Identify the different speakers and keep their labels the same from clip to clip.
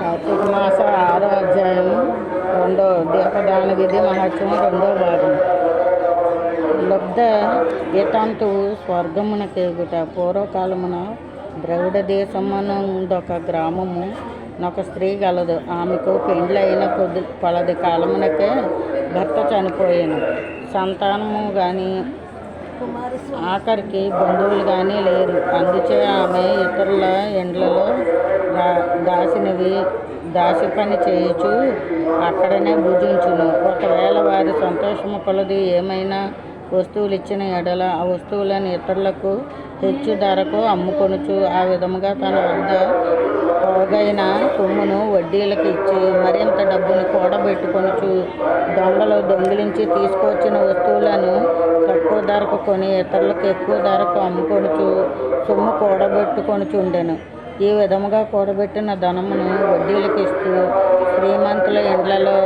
Speaker 1: కార్తీక మాస ఆరో అధ్యాయం. రెండో దీపదాన విధి మహత్యం రెండో భాగం. లబ్ధ గీతాంతువు స్వర్గమునకేగుట పూర్వకాలమున ద్రవిడ దేశమునందొక గ్రామము. ఒక స్త్రీ గలదు. ఆమెకు పెండ్లైన కొద్ది కొలది కాలమునకే భర్త చనిపోయాను. సంతానము కానీ ఆఖరికి బంధువులు కానీ లేరు. అందుచే ఆమె ఇతరుల ఎండ్లలో దా దాసినవి దాసి పని చేయుచు అక్కడనే భుజించును. ఒకవేళ వారి సంతోషము కొలది ఏమైనా వస్తువులు ఇచ్చిన ఎడల ఆ వస్తువులను ఇతరులకు హెచ్చు ధరకు అమ్ముకొనుచు ఆ విధముగా తన వద్ద పోగైన సొమ్మును వడ్డీలకు ఇచ్చి మరింత డబ్బును కూడబెట్టుకొనుచు దొంగలు దొంగిలించి తీసుకొచ్చిన వస్తువులను తక్కువ ధరకు కొని ఇతరులకు ఎక్కువ ధరకు అమ్ముకొనుచు సొమ్ము కూడబెట్టుకొనుచుండెను. ఈ విధముగా కూడబెట్టిన ధనమును వడ్డీలకు ఇస్తూ శ్రీమంతుల ఇండ్లలో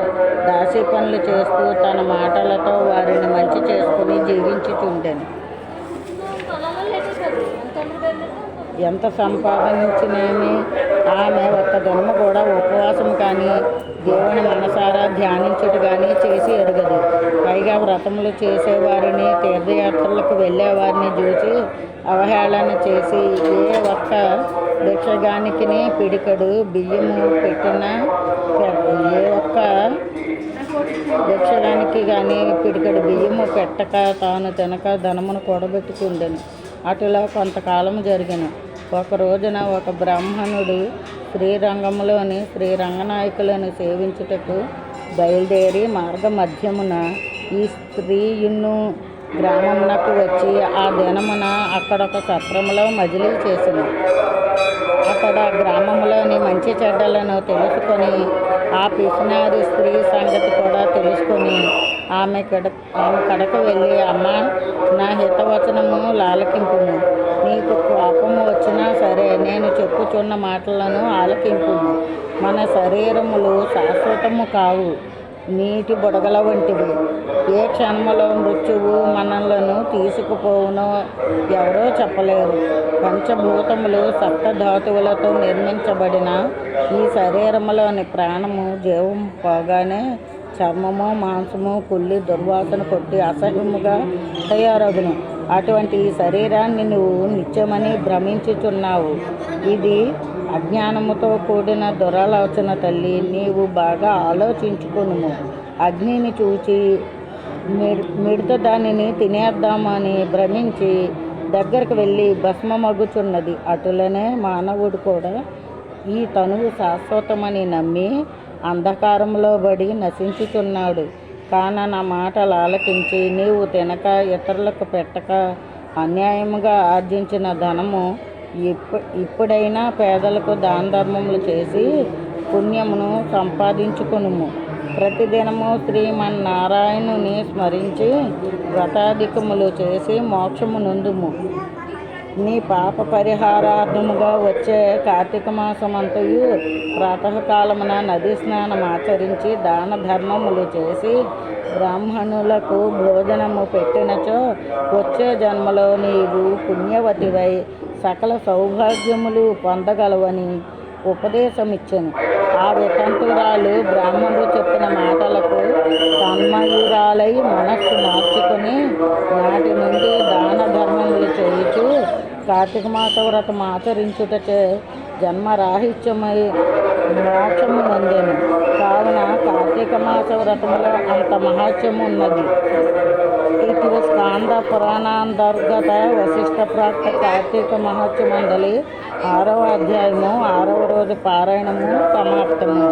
Speaker 1: దాసి పనులు చేస్తూ తన మాటలతో వారిని మంచి చేసుకుని జీవించుచుండెను. ఎంత సంపాదించినేమి? ఆమె ఒక్క దినము కూడా ఉపవాసం కానీ దేవుని మనసారా ధ్యానించుట కానీ చేసి ఎరగదు. పైగా వ్రతములు చేసేవారిని తీర్థయాత్రలకు వెళ్ళేవారిని చూసి అవహేళన చేసి ఏ ఒక్క భిక్షగానికి పిడికడు బియ్యము పెట్టిన ఏ ఒక్క భిక్షగానికి కానీ పిడికడు బియ్యము పెట్టక తాను తినక ధనమును కూడబెట్టుకుండెను. అటులా కొంతకాలం జరిగిన. ఒక రోజున ఒక బ్రాహ్మణుడు శ్రీరంగంలోని శ్రీరంగనాయకులను సేవించుటకు బయలుదేరి మార్గ మధ్యమున ఈ స్త్రీయును గ్రామమునకు వచ్చి ఆ దినమున అక్కడొక సత్రములో మజిలీ చేసిన. అక్కడ గ్రామంలోని మంచి చెడ్డలను తెలుసుకొని ఆ పిసినారి స్త్రీ సంగతి కూడా తెలుసుకొని ఆమె కడ ఆమె కడకు వెళ్ళి అమ్మ నా హితవచనము లాలకింపును నీకు కోపము వచ్చినా సరే నేను చెప్పుచున్న మాటలను ఆలకింపు మన శరీరములు శాశ్వతము కావు నీటి బుడగల వంటివి. ఏ క్షణములో మృత్యువు మనలను తీసుకుపోవునో ఎవరో చెప్పలేరు. పంచభూతములు సప్తధాతువులతో నిర్మించబడిన ఈ శరీరములోని ప్రాణము జీవం పోగానే చర్మము మాంసము కుళ్ళి దుర్వాసన కొట్టి అసహ్యముగా తయారగును. అటువంటి ఈ శరీరాన్ని నువ్వు నిత్యమని భ్రమించుచున్నావు. ఇది అజ్ఞానముతో కూడిన దురాలోచన తల్లి నీవు బాగా ఆలోచించుకును అగ్నిని చూచి మిడత దానిని తినేద్దామని భ్రమించి దగ్గరకు వెళ్ళి భస్మమగుచున్నది. అటులనే మానవుడు కూడా ఈ తనువు శాశ్వతమని నమ్మి అంధకారంలో పడి నశించుచున్నాడు. కాన నా మాటలు ఆలకించి నీవు తినక ఇతరులకు పెట్టక అన్యాయముగా ఆర్జించిన ధనము ఇప్పు ఇప్పుడైనా పేదలకు దాన ధర్మములు చేసి పుణ్యమును సంపాదించుకునుము. ప్రతిదినము శ్రీమన్నారాయణుని స్మరించి వ్రతాధికములు చేసి మోక్షము నుందుము. నీ పాప పరిహారార్థముగా వచ్చే కార్తీక మాసమంతయు ప్రాతకాలమున నది స్నానం ఆచరించి దాన ధర్మములు చేసి బ్రాహ్మణులకు భోజనము పెట్టినచో వచ్చే జన్మలో నీవు పుణ్యవతివై సకల సౌభాగ్యములు పొందగలవని ఉపదేశమిచ్చను. ఆ వితంతురాలు బ్రాహ్మణుడు చెప్పిన మాటలకు తన్మయురాలై మనస్సు మార్చుకొని నాటి నుండి దాన ధర్మములు చేయుచు కార్తీక మాస వ్రతం ఆచరించుటచే జన్మరాహిత్యమై మోక్షము నందెను కావున కార్తీక మాస వ్రతంలో అంత మహాత్యము ఉన్నది ఇటు స్కాంద పురాణాంతర్గత వశిష్ట ప్రాప్త కార్తీక మహత్యమండలి ఆరవ అధ్యాయము ఆరవ రోజు పారాయణము సమాప్తము.